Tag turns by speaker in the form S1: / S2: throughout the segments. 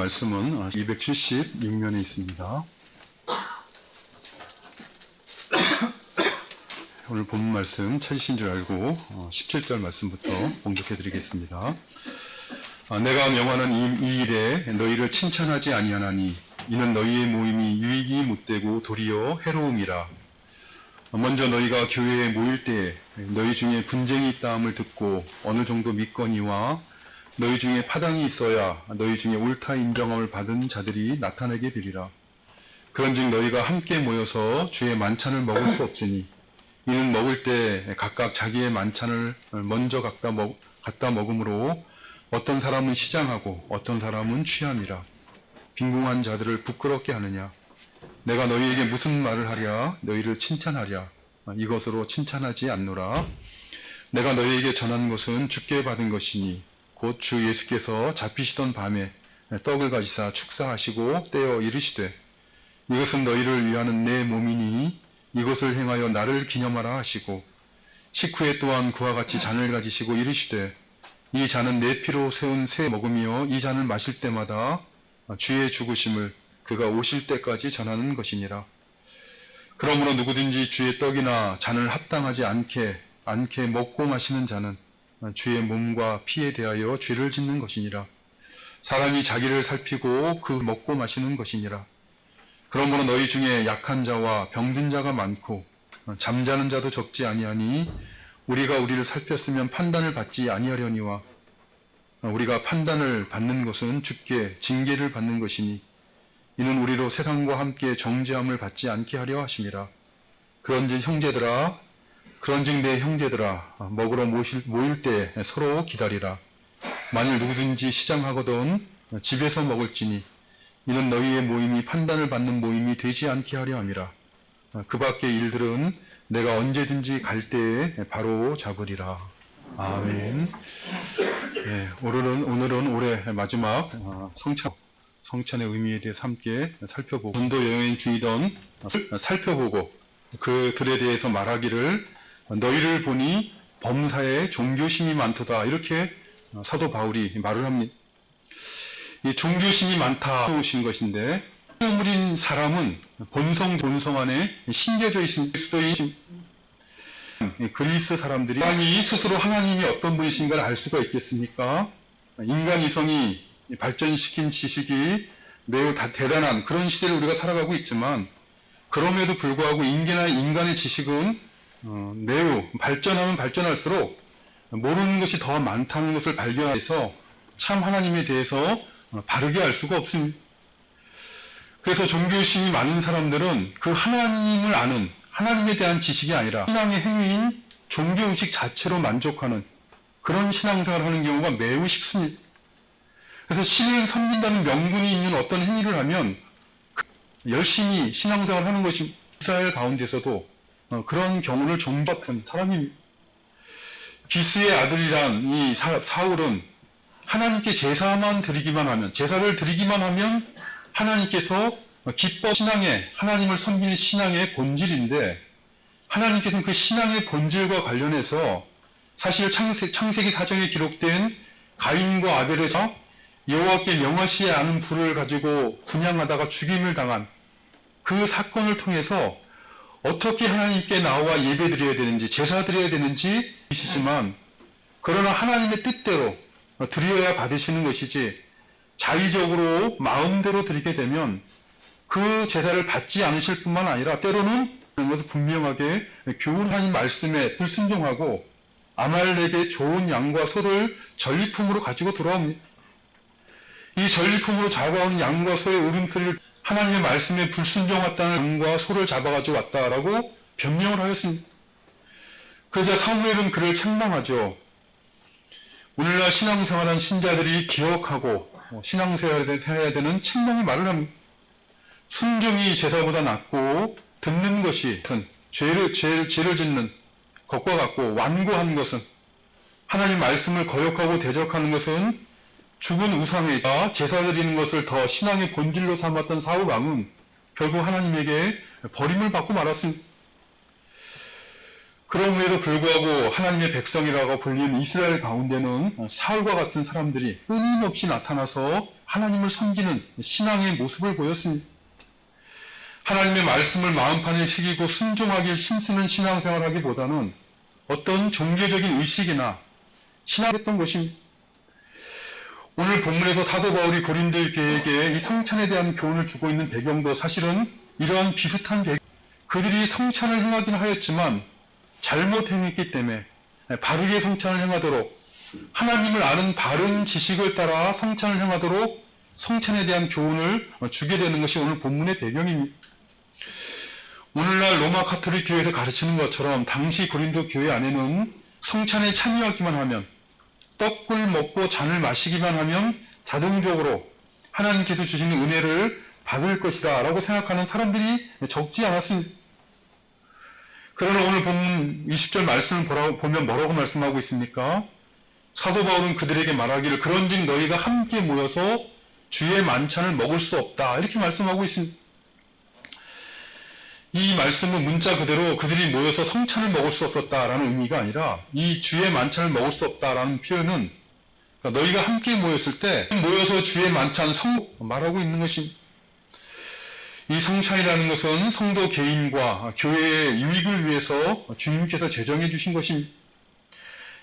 S1: 말씀은 276면에 있습니다. 오늘 본 말씀 찾으신 줄 알고 어, 17절 말씀부터 공독해 드리겠습니다. 아, 내가 명하는 이, 이 일에 너희를 칭찬하지 아니하나니 이는 너희의 모임이 유익이 못되고 도리어 해로움이라. 먼저 너희가 교회에 모일 때에 너희 중에 분쟁이 있다함을 듣고 어느 정도 믿거니와 너희 중에 파당이 있어야 너희 중에 옳다 인정함을 받은 자들이 나타나게 되리라. 그런즉 너희가 함께 모여서 주의 만찬을 먹을 수 없으니 이는 먹을 때 각각 자기의 만찬을 먼저 갖다, 먹, 갖다 먹음으로 어떤 사람은 시장하고 어떤 사람은 취함이라. 빈궁한 자들을 부끄럽게 하느냐. 내가 너희에게 무슨 말을 하랴 너희를 칭찬하랴 이것으로 칭찬하지 않노라 내가 너희에게 전한 것은 주께 받은 것이니 곧 주 예수께서 잡히시던 밤에 떡을 가지사 축사하시고 떼어 이르시되 이것은 너희를 위하는 내 몸이니 이것을 행하여 나를 기념하라 하시고 식후에 또한 그와 같이 잔을 가지시고 이르시되 이 잔은 내 피로 세운 새 먹음이요 이 잔을 마실 때마다 주의 죽으심을 그가 오실 때까지 전하는 것이니라. 그러므로 누구든지 주의 떡이나 잔을 합당하지 않게 않게 먹고 마시는 자는 주의 몸과 피에 대하여 죄를 짓는 것이니라. 사람이 자기를 살피고 그 먹고 마시는 것이니라. 그러므로 너희 중에 약한 자와 병든 자가 많고 잠자는 자도 적지 아니하니 우리가 우리를 살폈으면 판단을 받지 아니하려니와 우리가 판단을 받는 것은 주께 징계를 받는 것이니 이는 우리로 세상과 함께 정죄함을 받지 않게 하려 하심이라. 그런즉 형제들아, 그런즉 내 형제들아, 먹으러 모실, 모일 때 서로 기다리라. 만일 누구든지 시장하거든 집에서 먹을지니 이는 너희의 모임이 판단을 받는 모임이 되지 않게 하려 함이라. 그 밖의 일들은 내가 언제든지 갈 때에 바로 잡으리라. 아멘. 네, 오늘은, 오늘은 올해 마지막 어, 성찬. 성찬의 의미에 대해서 함께 살펴보고 전도 여행 중이던 살펴보고 그들에 대해서 말하기를 너희를 보니 범사에 종교심이 많도다 이렇게 사도 바울이 말을 합니다. 이 종교심이 많다 오신 것인데 우물인 사람은 본성 본성 안에 수도 있는 그리스 사람들이 아니 스스로 하나님이 어떤 분이신가를 알 수가 있겠습니까? 인간 이성이 발전시킨 지식이 매우 다 대단한 그런 시대를 우리가 살아가고 있지만 그럼에도 불구하고 인간의 지식은 어, 매우 발전하면 발전할수록 모르는 것이 더 많다는 것을 발견해서 참 하나님에 대해서 어, 바르게 알 수가 없습니다. 그래서 종교심이 많은 사람들은 그 하나님을 아는 하나님에 대한 지식이 아니라 신앙의 행위인 종교의식 자체로 만족하는 그런 신앙생활을 하는 경우가 매우 쉽습니다. 그래서 신을 섬긴다는 명분이 있는 어떤 행위를 하면 열심히 신앙생활을 하는 것이 이스라엘 가운데서도 어, 그런 경우를 종받은 사람이 기스의 아들이란 이 사울은 하나님께 제사만 드리기만 하면 제사를 드리기만 하면 하나님께서 기뻐 신앙의 하나님을 섬기는 신앙의 본질인데 하나님께서는 그 신앙의 본질과 관련해서 사실 창세, 창세기 사정에 기록된 가인과 아벨에서 여호와께 명하시지 않은 불을 가지고 분양하다가 죽임을 당한 그 사건을 통해서 어떻게 하나님께 나와 예배드려야 되는지 제사 드려야 되는지 이시지만 그러나 하나님의 뜻대로 드려야 받으시는 것이지 자의적으로 마음대로 드리게 되면 그 제사를 받지 않으실 뿐만 아니라 때로는 그런 것을 분명하게 교훈하는 말씀에 불순종하고 아말렉의 좋은 양과 소를 전리품으로 가지고 돌아옵니다. 이 전리품으로 잡아온 양과 소의 울음소리를 하나님의 말씀에 불순종했다는 양과 소를 잡아가지고 왔다라고 변명을 하였습니다. 그러자 사무엘은 그를 책망하죠. 오늘날 신앙생활한 신자들이 기억하고 신앙생활해야 되는 책망의 말을 합니다. 순종이 제사보다 낫고 듣는 것이 죄를, 죄를, 죄를 짓는 것과 같고 완고한 것은 하나님 말씀을 거역하고 대적하는 것은 죽은 우상에다 제사 드리는 것을 더 신앙의 본질로 삼았던 사울 왕은 결국 하나님에게 버림을 받고 말았습니다. 그럼에도 불구하고 하나님의 백성이라고 불리는 이스라엘 가운데는 사울과 같은 사람들이 끊임없이 나타나서 하나님을 섬기는 신앙의 모습을 보였습니다. 하나님의 말씀을 마음판에 새기고 순종하길 힘쓰는 신앙생활하기보다는 어떤 종교적인 의식이나 신앙했던 것입니다. 오늘 본문에서 사도 바울이 고린도 교회에게 이 성찬에 대한 교훈을 주고 있는 배경도 사실은 이러한 비슷한 배경. 그들이 성찬을 행하긴 하였지만 잘못 행했기 때문에 바르게 성찬을 행하도록 하나님을 아는 바른 지식을 따라 성찬을 행하도록 성찬에 대한 교훈을 주게 되는 것이 오늘 본문의 배경입니다. 오늘날 로마 카톨릭 교회에서 가르치는 것처럼 당시 고린도 교회 안에는 성찬에 참여하기만 하면 떡을 먹고 잔을 마시기만 하면 자동적으로 하나님께서 주시는 은혜를 받을 것이다 라고 생각하는 사람들이 적지 않았습니다. 그러나 오늘 본문 20절 말씀을 보라- 보면 뭐라고 말씀하고 있습니까? 사도 바울은 그들에게 말하기를 그런즉 너희가 함께 모여서 주의 만찬을 먹을 수 없다 이렇게 말씀하고 있습니다. 이 말씀은 문자 그대로 그들이 모여서 성찬을 먹을 수 없었다라는 의미가 아니라 이 주의 만찬을 먹을 수 없다라는 표현은 그러니까 너희가 함께 모였을 때 모여서 주의 만찬 성 말하고 있는 것이 이 성찬이라는 것은 성도 개인과 교회의 유익을 위해서 주님께서 제정해 주신 것입니다.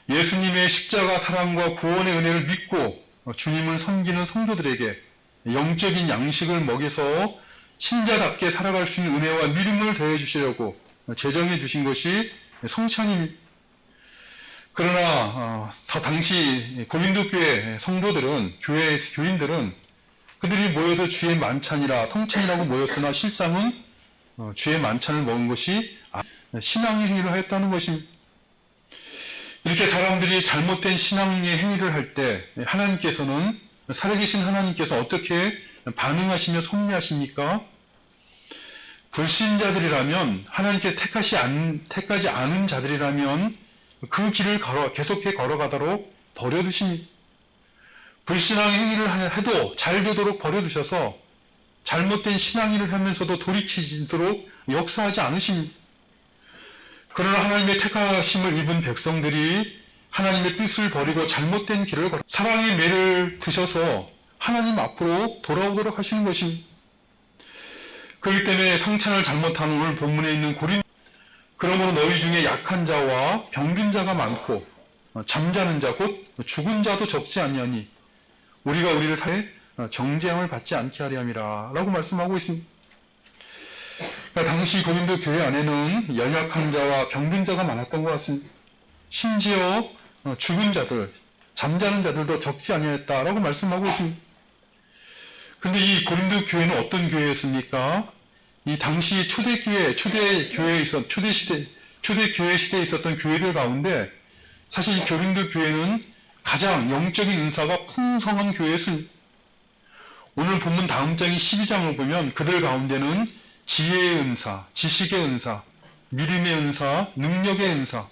S1: 예수님의 십자가 사랑과 구원의 은혜를 믿고 주님을 섬기는 성도들에게 영적인 양식을 먹여서 신자답게 살아갈 수 있는 은혜와 믿음을 더해 주시려고 제정해 주신 것이 성찬입니다. 그러나 어, 다 당시 고린도 교회 성도들은 교회 교인들은 그들이 모여서 주의 만찬이라 성찬이라고 모였으나 실상은 어, 주의 만찬을 먹은 것이 아- 신앙의 행위를 하였다는 것입니다. 이렇게 사람들이 잘못된 신앙의 행위를 할 때 하나님께서는 살아계신 하나님께서 어떻게 반응하시며 섭리하십니까? 불신자들이라면 하나님께서 택하시 안, 택하지 않은 자들이라면 그 길을 걸어 계속해 걸어가도록 버려두십니다. 불신앙 행위를 해도 잘 되도록 버려두셔서 잘못된 신앙일을 하면서도 돌이키도록 역사하지 않으십니다. 그러나 하나님의 택하심을 입은 백성들이 하나님의 뜻을 버리고 잘못된 길을 걸어 사랑의 매를 드셔서 하나님 앞으로 돌아오도록 하시는 것입니다. 그렇기 때문에 성찬을 잘못한 오늘 본문에 있는 고린 그러므로 너희 중에 약한 자와 병든 자가 많고 어, 잠자는 자 곧 죽은 자도 적지 아니하니 우리가 우리를 사해 정죄함을 받지 않게 하려 함이라 라고 말씀하고 있습니다. 그러니까 당시 고린도 교회 안에는 연약한 자와 병든 자가 많았던 것 같습니다. 심지어 어, 죽은 자들, 잠자는 자들도 적지 아니했다라고 말씀하고 있습니다. 근데 이 고린도 교회는 어떤 교회였습니까? 이 당시 초대 교회, 초대 교회에 있었, 초대 시대, 초대 교회 시대에 있었던 교회들 가운데 사실 이 고린도 교회는 가장 영적인 은사가 풍성한 교회였습니다. 오늘 본문 다음 장인 12장을 보면 그들 가운데는 지혜의 은사, 지식의 은사, 믿음의 은사, 능력의 은사,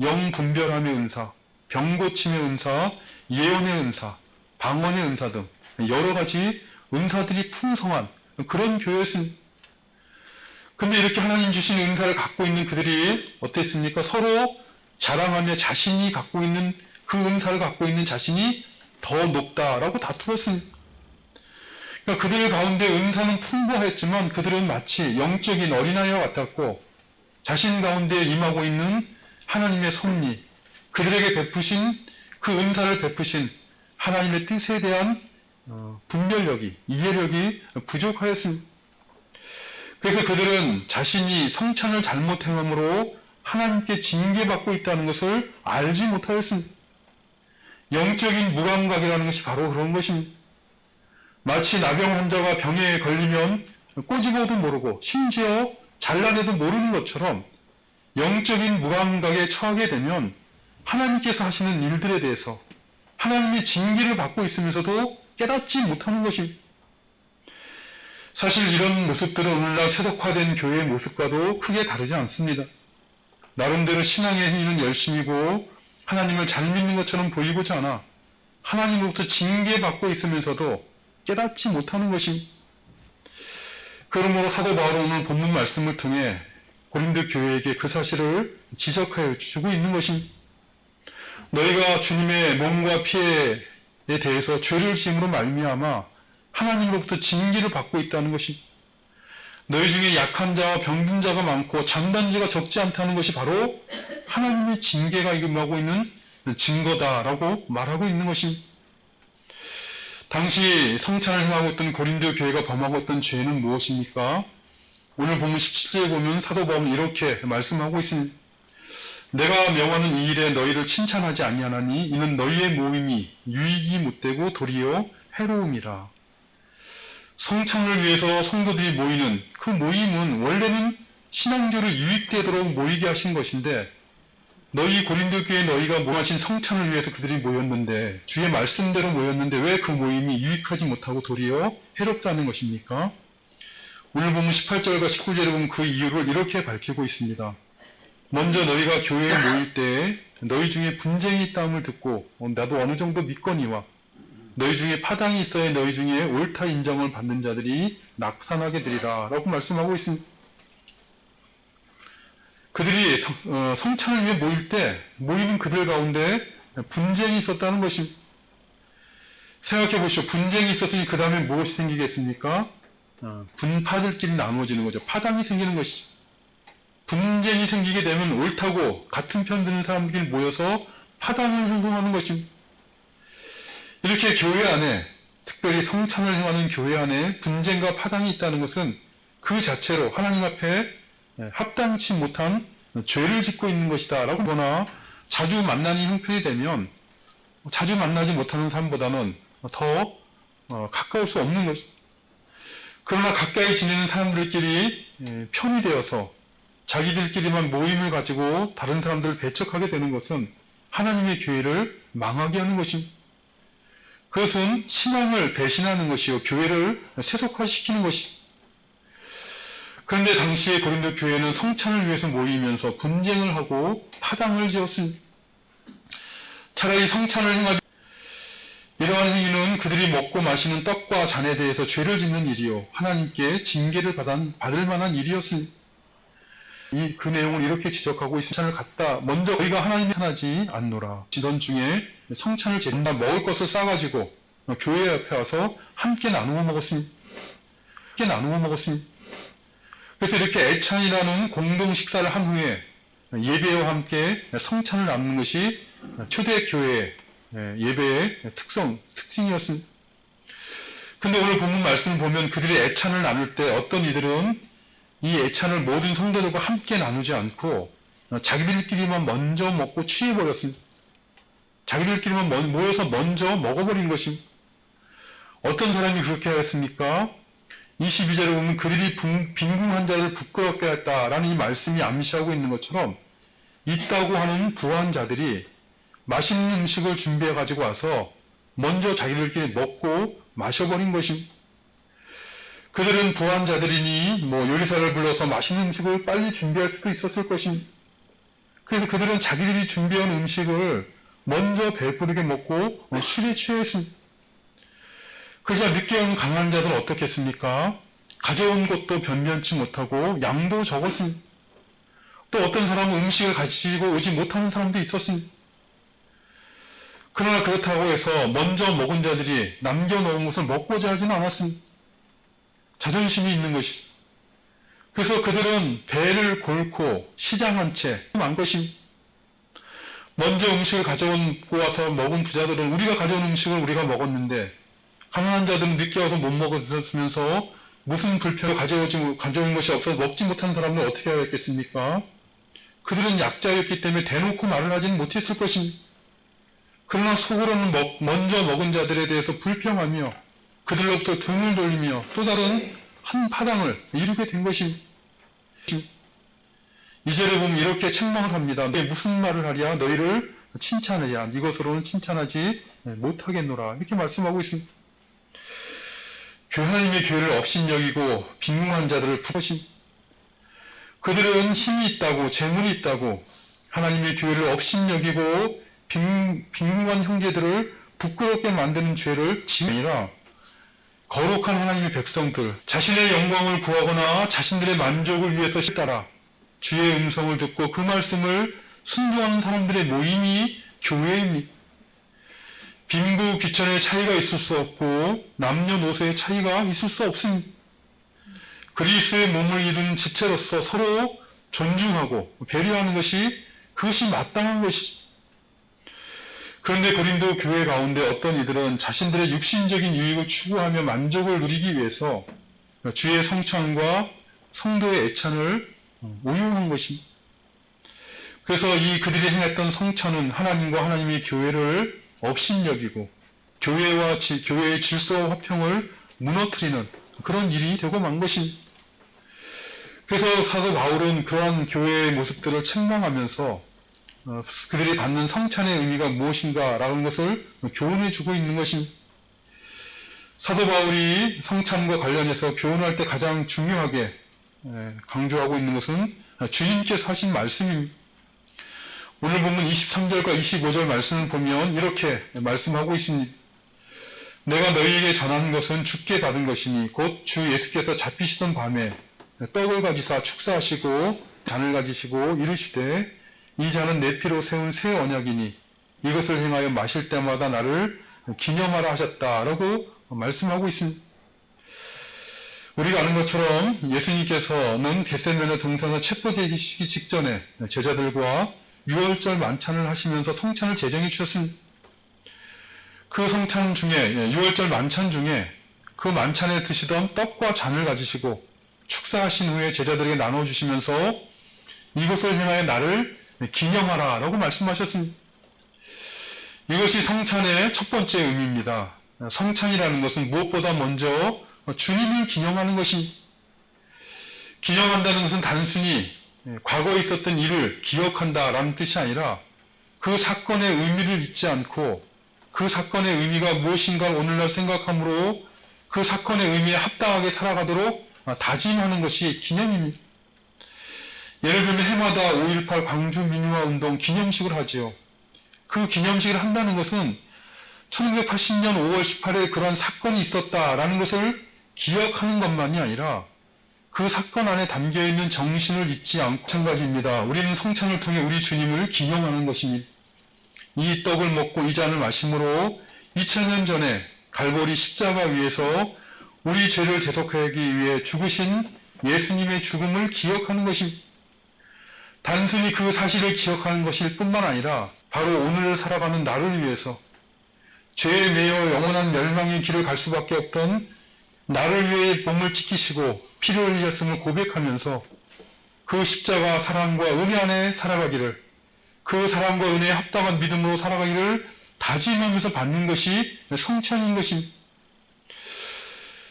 S1: 영 분별함의 은사, 병 고침의 은사, 예언의 은사, 방언의 은사 등 여러 가지 은사들이 풍성한 그런 교회였습니다. 근데 이렇게 하나님 주신 은사를 갖고 있는 그들이 어땠습니까? 서로 자랑하며 자신이 갖고 있는 그 은사를 갖고 있는 자신이 더 높다라고 다투었습니다. 그러니까 그들 가운데 은사는 풍부하였지만 그들은 마치 영적인 어린아이와 같았고 자신 가운데 임하고 있는 하나님의 섭리, 그들에게 베푸신 그 은사를 베푸신 하나님의 뜻에 대한 어, 분별력이, 이해력이 부족하였습니다. 그래서 그들은 자신이 성찬을 잘못 행함으로 하나님께 징계받고 있다는 것을 알지 못하였습니다. 영적인 무감각이라는 것이 바로 그런 것입니다. 마치 나병 환자가 병에 걸리면 꼬집어도 모르고 심지어 잘라내도 모르는 것처럼 영적인 무감각에 처하게 되면 하나님께서 하시는 일들에 대해서 하나님의 징계를 받고 있으면서도 깨닫지 못하는 것입니다. 사실 이런 모습들은 오늘날 세속화된 교회의 모습과도 크게 다르지 않습니다. 나름대로 신앙의 행위는 열심이고 하나님을 잘 믿는 것처럼 보이고자 하나 하나님으로부터 징계받고 있으면서도 깨닫지 못하는 것입니다. 그러므로 사도 바울은 오늘 본문 말씀을 통해 고린도 교회에게 그 사실을 지적하여 주고 있는 것입니다. 너희가 주님의 몸과 피에 대해서 죄를 지음으로 말미암아 하나님으로부터 징계를 받고 있다는 것이 너희 중에 약한 자와 병든 자가 많고 장단지가 적지 않다는 것이 바로 하나님의 징계가 임하고 있는 증거다라고 말하고 있는 것입니다. 당시 성찬을 행하고 있던 고린도 교회가 범하고 있던 죄는 무엇입니까? 오늘 보면 17절에 보면 사도 바울은 이렇게 말씀하고 있습니다. 내가 명하는 이 일에 너희를 칭찬하지 아니하나니 이는 너희의 모임이 유익이 못되고 도리어 해로움이라. 성찬을 위해서 성도들이 모이는 그 모임은 원래는 신앙교를 유익되도록 모이게 하신 것인데 너희 고린도 교회 너희가 모하신 성찬을 위해서 그들이 모였는데 주의 말씀대로 모였는데 왜 그 모임이 유익하지 못하고 도리어 해롭다는 것입니까? 오늘 보면 18절과 19절에 보면 그 이유를 이렇게 밝히고 있습니다. 먼저 너희가 교회에 모일 때에 너희 중에 분쟁이 있다함을 듣고 어, 나도 어느 정도 믿거니와 너희 중에 파당이 있어야 너희 중에 옳다 인정을 받는 자들이 낙산하게 되리라 라고 말씀하고 있습니다. 그들이 성, 어, 성찬을 위해 모일 때 모이는 그들 가운데 분쟁이 있었다는 것입니다. 생각해 보시오. 분쟁이 있었으니 그 다음에 무엇이 생기겠습니까? 어, 분파들끼리 나누어지는 거죠. 파당이 생기는 것이죠. 분쟁이 생기게 되면 옳다고 같은 편 드는 사람들이 모여서 파당을 형성하는 것입니다. 이렇게 교회 안에 특별히 성찬을 행하는 교회 안에 분쟁과 파당이 있다는 것은 그 자체로 하나님 앞에 합당치 못한 죄를 짓고 있는 것이다 라고 보나 자주 만나는 형편이 되면 자주 만나지 못하는 사람보다는 더 어, 가까울 수 없는 것 그러나 가까이 지내는 사람들끼리 예, 편이 되어서 자기들끼리만 모임을 가지고 다른 사람들을 배척하게 되는 것은 하나님의 교회를 망하게 하는 것입니다. 그것은 신앙을 배신하는 것이요 교회를 세속화시키는 것입니다. 그런데 당시에 고린도 교회는 성찬을 위해서 모이면서 분쟁을 하고 파당을 지었습니다. 차라리 성찬을 행하지 이러한 행위는 그들이 먹고 마시는 떡과 잔에 대해서 죄를 짓는 일이요 하나님께 징계를 받을 만한 일이었습니다. 이 그 내용을 이렇게 지적하고 성찬을 갖다 먼저 우리가 하나님이 하나지 않노라. 지던 중에 성찬을 제다 먹을 것을 싸가지고 교회 앞에 와서 함께 나누어 먹었습니다. 함께 나누어 먹었습니다. 그래서 이렇게 애찬이라는 공동 식사를 한 후에 예배와 함께 성찬을 나누는 것이 초대교회 예배의 특성, 특징이었습니다. 근데 오늘 본문 말씀을 보면 그들이 애찬을 나눌 때 어떤 이들은 이 애찬을 모든 성도들과 함께 나누지 않고 자기들끼리만 먼저 먹고 취해버렸습니다. 자기들끼리만 모여서 먼저 먹어버린 것입니다. 어떤 사람이 그렇게 하였습니까? 22절에 보면 그들이 빈궁한 자를 부끄럽게 했다라는 이 말씀이 암시하고 있는 것처럼 있다고 하는 부한 자들이 맛있는 음식을 준비해 가지고 와서 먼저 자기들끼리 먹고 마셔버린 것입니다. 그들은 부한 자들이니 뭐 요리사를 불러서 맛있는 음식을 빨리 준비할 수도 있었을 것입니다. 그래서 그들은 자기들이 준비한 음식을 먼저 배부르게 먹고 술에 취했습니다. 그러자 늦게 온 강한 자들은 어떻겠습니까? 가져온 것도 변변치 못하고 양도 적었습니다. 또 어떤 사람은 음식을 가지고 오지 못하는 사람도 있었습니다. 그러나 그렇다고 해서 먼저 먹은 자들이 남겨놓은 것을 먹고자 하지는 않았습니다. 자존심이 있는 것이. 그래서 그들은 배를 골고 시장한 채 만 것입니다. 먼저 음식을 가져오고 와서 먹은 부자들은 우리가 가져온 음식을 우리가 먹었는데 가난한 자들은 늦게 와서 못 먹었으면서 무슨 불편을 가져오지, 가져온 것이 없어서 먹지 못한 사람은 어떻게 하였겠습니까? 그들은 약자였기 때문에 대놓고 말을 하지는 못했을 것입니다. 그러나 속으로는 먹, 먼저 먹은 자들에 대해서 불평하며 그들로부터 등을 돌리며 또 다른 한 파당을 이루게 된 것입니다. 이절에 보면 이렇게 책망을 합니다. 너 무슨 말을 하랴? 너희를 칭찬하랴. 이것으로는 칭찬하지 못하겠노라. 이렇게 말씀하고 있습니다. 하나님의 교회를 업신여기고 빈궁한 자들을 부르신 그들은 힘이 있다고 재물이 있다고 하나님의 교회를 업신여기고 빈, 빈궁한 형제들을 부끄럽게 만드는 죄를 지니라 거룩한 하나님의 백성들 자신의 영광을 구하거나 자신들의 만족을 위해서 따라 주의 음성을 듣고 그 말씀을 순종하는 사람들의 모임이 교회입니다. 빈부 귀천의 차이가 있을 수 없고 남녀노소의 차이가 있을 수 없습니다. 그리스의 몸을 이루는 지체로서 서로 존중하고 배려하는 것이 그것이 마땅한 것이죠. 그런데 고린도 교회 가운데 어떤 이들은 자신들의 육신적인 유익을 추구하며 만족을 누리기 위해서 주의 성찬과 성도의 애찬을 오용한 것입니다. 그래서 이 그들이 행했던 성찬은 하나님과 하나님의 교회를 업신여기고 교회와 지- 교회의 질서와 화평을 무너뜨리는 그런 일이 되고 만 것입니다. 그래서 사도 바울은 그러한 교회의 모습들을 책망하면서 어, 그들이 받는 성찬의 의미가 무엇인가라는 것을 교훈해 주고 있는 것입니다. 사도 바울이 성찬과 관련해서 교훈할 때 가장 중요하게 에, 강조하고 있는 것은 주님께서 하신 말씀입니다. 오늘 본문 23절과 25절 말씀을 보면 이렇게 말씀하고 있습니다. 내가 너희에게 전하는 것은 주께 받은 것이니 곧 주 예수께서 잡히시던 밤에 떡을 가지사 축사하시고 잔을 가지시고 이르시되 이 잔은 내 피로 세운 새 언약이니 이것을 행하여 마실 때마다 나를 기념하라 하셨다라고 말씀하고 있습니다. 우리가 아는 것처럼 예수님께서는 겟세면의 동산에서 체포되시기 직전에 제자들과 유월절 만찬을 하시면서 성찬을 제정해 주셨습니다. 그 성찬 중에 유월절 만찬 중에 그 만찬에 드시던 떡과 잔을 가지시고 축사하신 후에 제자들에게 나눠 주시면서 이것을 행하여 나를 기념하라 라고 말씀하셨습니다. 이것이 성찬의 첫 번째 의미입니다. 성찬이라는 것은 무엇보다 먼저 주님을 기념하는 것입니다. 기념한다는 것은 단순히 과거에 있었던 일을 기억한다라는 뜻이 아니라 그 사건의 의미를 잊지 않고 그 사건의 의미가 무엇인가 오늘날 생각함으로 그 사건의 의미에 합당하게 살아가도록 다짐하는 것이 기념입니다. 예를 들면 해마다 5.18 광주 민주화 운동 기념식을 하지요. 그 기념식을 한다는 것은 1980년 5월 18일 그런 사건이 있었다라는 것을 기억하는 것만이 아니라 그 사건 안에 담겨 있는 정신을 잊지 않고 마찬가지입니다. 우리는 성찬을 통해 우리 주님을 기념하는 것입니다. 이 떡을 먹고 이 잔을 마심으로 2000년 전에 갈보리 십자가 위에서 우리 죄를 대속하기 위해 죽으신 예수님의 죽음을 기억하는 것입니다. 단순히 그 사실을 기억하는 것일 뿐만 아니라 바로 오늘을 살아가는 나를 위해서 죄에 매여 영원한 멸망의 길을 갈 수밖에 없던 나를 위해 몸을 지키시고 피를 흘리셨음을 고백하면서 그 십자가 사랑과 은혜 안에 살아가기를 그 사랑과 은혜에 합당한 믿음으로 살아가기를 다짐하면서 받는 것이 성찬인 것입니다.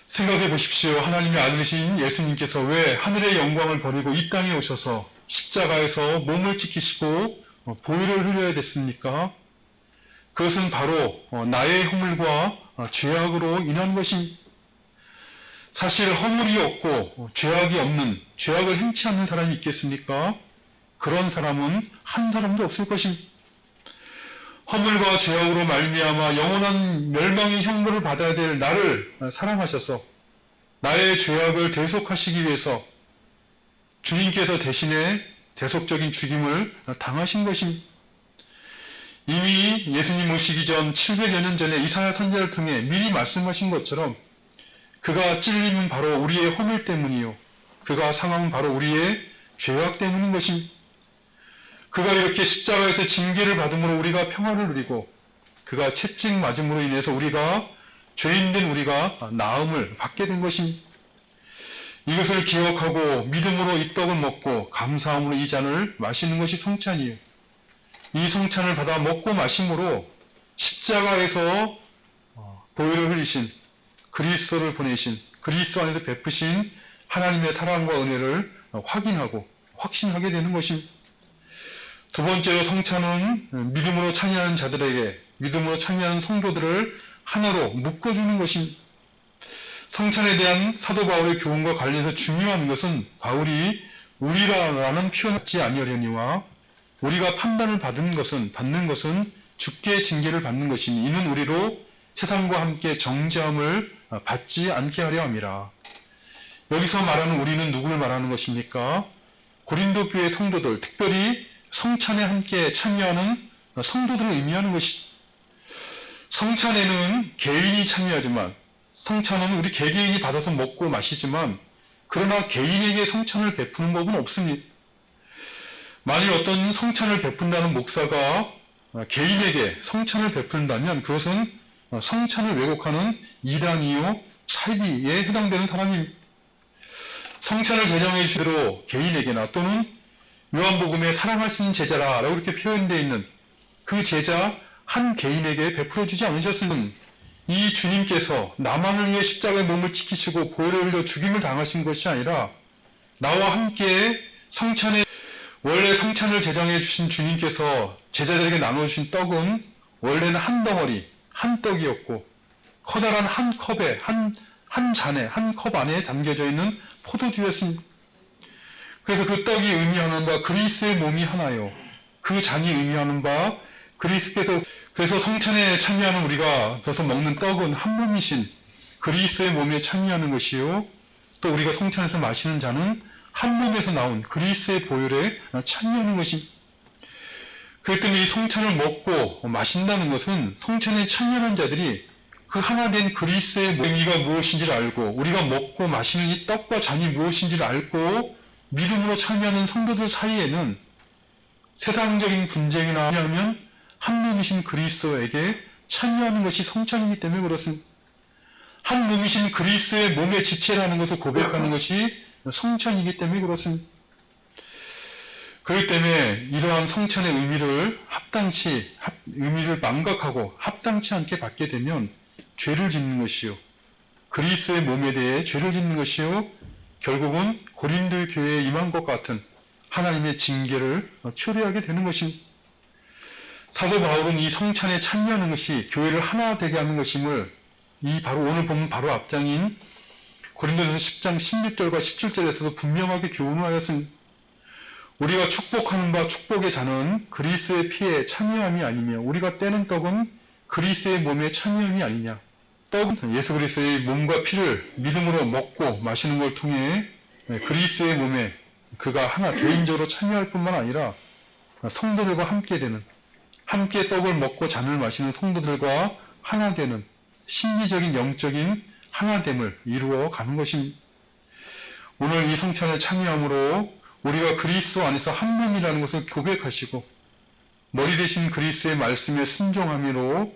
S1: 생각해 보십시오. 하나님의 아들이신 예수님께서 왜 하늘의 영광을 버리고 이 땅에 오셔서 십자가에서 몸을 지키시고 어, 보혈을 흘려야 됐습니까? 그것은 바로 어, 나의 허물과 어, 죄악으로 인한 것입니다. 사실 허물이 없고 어, 죄악이 없는 죄악을 행치 않는 사람이 있겠습니까? 그런 사람은 한 사람도 없을 것입니다. 허물과 죄악으로 말미암아 영원한 멸망의 형벌을 받아야 될 나를 어, 사랑하셔서 나의 죄악을 대속하시기 위해서 주님께서 대신에 대속적인 죽임을 당하신 것입니다. 이미 예수님 오시기 전 700여 년 전에 이사야 선지자를 통해 미리 말씀하신 것처럼 그가 찔림은 바로 우리의 허물 때문이요. 그가 상함은 바로 우리의 죄악 때문인 것입니다. 그가 이렇게 십자가에서 징계를 받음으로 우리가 평화를 누리고 그가 채찍 맞음으로 인해서 우리가 죄인 된 우리가 나음을 받게 된 것입니다. 이것을 기억하고 믿음으로 이 떡을 먹고 감사함으로 이 잔을 마시는 것이 성찬이에요. 이 성찬을 받아 먹고 마심으로 십자가에서 어, 보혈을 흘리신 그리스도를 보내신 그리스도 안에서 베푸신 하나님의 사랑과 은혜를 확인하고 확신하게 되는 것입니다. 두 번째로 성찬은 믿음으로 참여하는 자들에게 믿음으로 참여하는 성도들을 하나로 묶어주는 것입니다. 성찬에 대한 사도 바울의 교훈과 관련해서 중요한 것은 바울이 우리라라는 표현을 하지 아니하려니와 우리가 판단을 받은 것은 받는 것은 죽게 징계를 받는 것이니 이는 우리로 세상과 함께 정죄함을 받지 않게 하려 함이라. 여기서 말하는 우리는 누구를 말하는 것입니까? 고린도 교회 성도들, 특별히 성찬에 함께 참여하는 성도들을 의미하는 것이. 성찬에는 개인이 참여하지만 성찬은 우리 개개인이 받아서 먹고 마시지만 그러나 개인에게 성찬을 베푸는 법은 없습니다. 만일 어떤 성찬을 베푼다는 목사가 어, 개인에게 성찬을 베푼다면 그것은 어, 성찬을 왜곡하는 이단이요 사기에 해당되는 사람입니다. 성찬을 제정해 주신 대로 개인에게나 또는 요한복음에 사랑하신 제자라라고 이렇게 표현되어 있는 그 제자 한 개인에게 베풀어 주지 않으셨으면 이 주님께서 나만을 위해 십자가의 몸을 지키시고 보혈을 흘려 죽임을 당하신 것이 아니라 나와 함께 성찬에 원래 성찬을 제정해 주신 주님께서 제자들에게 나눠주신 떡은 원래는 한 덩어리, 한 떡이었고 커다란 한 컵에, 한, 한 잔에, 한 컵 안에 담겨져 있는 포도주였습니다. 그래서 그 떡이 의미하는 바 그리스의 몸이 하나요. 그 잔이 의미하는 바 그리스께서 그래서 성찬에 참여하는 우리가 벌써 먹는 떡은 한 몸이신 그리스의 몸에 참여하는 것이요. 또 우리가 성찬에서 마시는 잔은 한 몸에서 나온 그리스의 보혈에 참여하는. 그렇기 때문에 이 성찬을 먹고 마신다는 것은 성찬에 참여하는 자들이 그 하나 된 그리스의 의미가 무엇인지를 알고 우리가 먹고 마시는 이 떡과 잔이 무엇인지를 알고 믿음으로 참여하는 성도들 사이에는 세상적인 분쟁이나 하면 한 몸이신 그리스도에게 참여하는 것이 성찬이기 때문에 그렇습니다. 한 몸이신 그리스의 몸의 지체라는 것을 고백하는 것이 성찬이기 때문에 그렇습니다. 그렇기 때문에 이러한 성찬의 의미를 합당치, 합- 의미를 망각하고 합당치 않게 받게 되면 죄를 짓는 것이요. 그리스의 몸에 대해 죄를 짓는 것이요. 결국은 고린도 교회에 임한 것 같은 하나님의 징계를 초래하게 되는 것입니다. 사도 바울은 이 성찬에 참여하는 것이 교회를 하나 되게 하는 것임을 이 바로 오늘 보면 바로 앞장인 고린도전서 10장 16절과 17절에서도 분명하게 교훈을 하였습니다. 우리가 축복하는 바 축복의 자는 그리스의 피에 참여함이 아니며 우리가 떼는 떡은 그리스의 몸에 참여함이 아니냐. 떡은 예수 그리스의 몸과 피를 믿음으로 먹고 마시는 걸 통해 그리스의 몸에 그가 하나 개인적으로 참여할 뿐만 아니라 성도들과 함께 되는 함께 떡을 먹고 잔을 마시는 성도들과 하나 되는 심리적인 영적인 하나됨을 이루어 가는 것입니다. 오늘 이 성찬에 참여함으로 우리가 그리스도 안에서 한 몸이라는 것을 고백하시고 머리 대신 그리스의 말씀에 순종함으로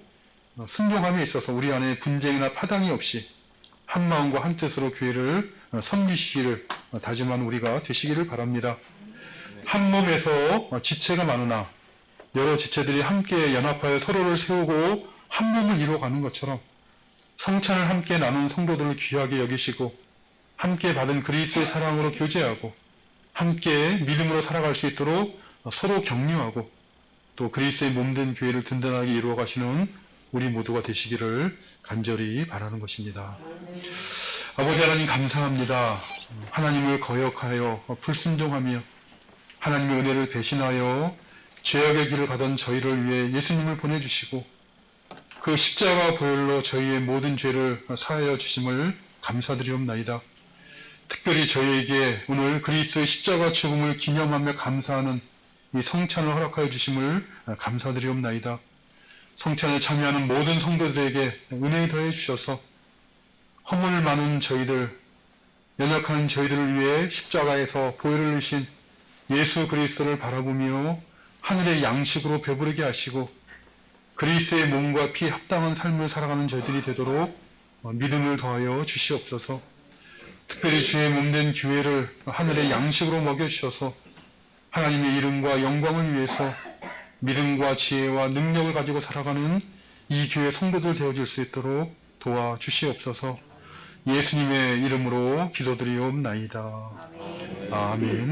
S1: 어, 순종함에 있어서 우리 안에 분쟁이나 파당이 없이 한 마음과 한 뜻으로 교회를 어, 섬기시기를 어, 다짐하는 우리가 되시기를 바랍니다. 한 몸에서 어, 지체가 많으나 여러 지체들이 함께 연합하여 서로를 세우고 한 몸을 이루어가는 것처럼 성찬을 함께 나눈 성도들을 귀하게 여기시고 함께 받은 그리스의 사랑으로 교제하고 함께 믿음으로 살아갈 수 있도록 서로 격려하고 또 그리스의 몸된 교회를 든든하게 이루어 가시는 우리 모두가 되시기를 간절히 바라는 것입니다. 아버지 하나님 감사합니다. 하나님을 거역하여 불순종하며 하나님의 은혜를 배신하여 죄악의 길을 가던 저희를 위해 예수님을 보내주시고 그 십자가 보혈로 저희의 모든 죄를 사하여 주심을 감사드리옵나이다. 특별히 저희에게 오늘 그리스도의 십자가 죽음을 기념하며 감사하는 이 성찬을 허락하여 주심을 감사드리옵나이다. 성찬에 참여하는 모든 성도들에게 은혜 더해 주셔서 허물 많은 저희들, 연약한 저희들을 위해 십자가에서 보혈을 흘리신 예수 그리스도를 바라보며 하늘의 양식으로 배부르게 하시고 그리스의 몸과 피 합당한 삶을 살아가는 저희들이 되도록 믿음을 더하여 주시옵소서. 특별히 주의 몸된 교회를 하늘의 양식으로 먹여주셔서 하나님의 이름과 영광을 위해서 믿음과 지혜와 능력을 가지고 살아가는 이 교회 성도들 되어질 수 있도록 도와주시옵소서 예수님의 이름으로 기도드리옵나이다. 아멘.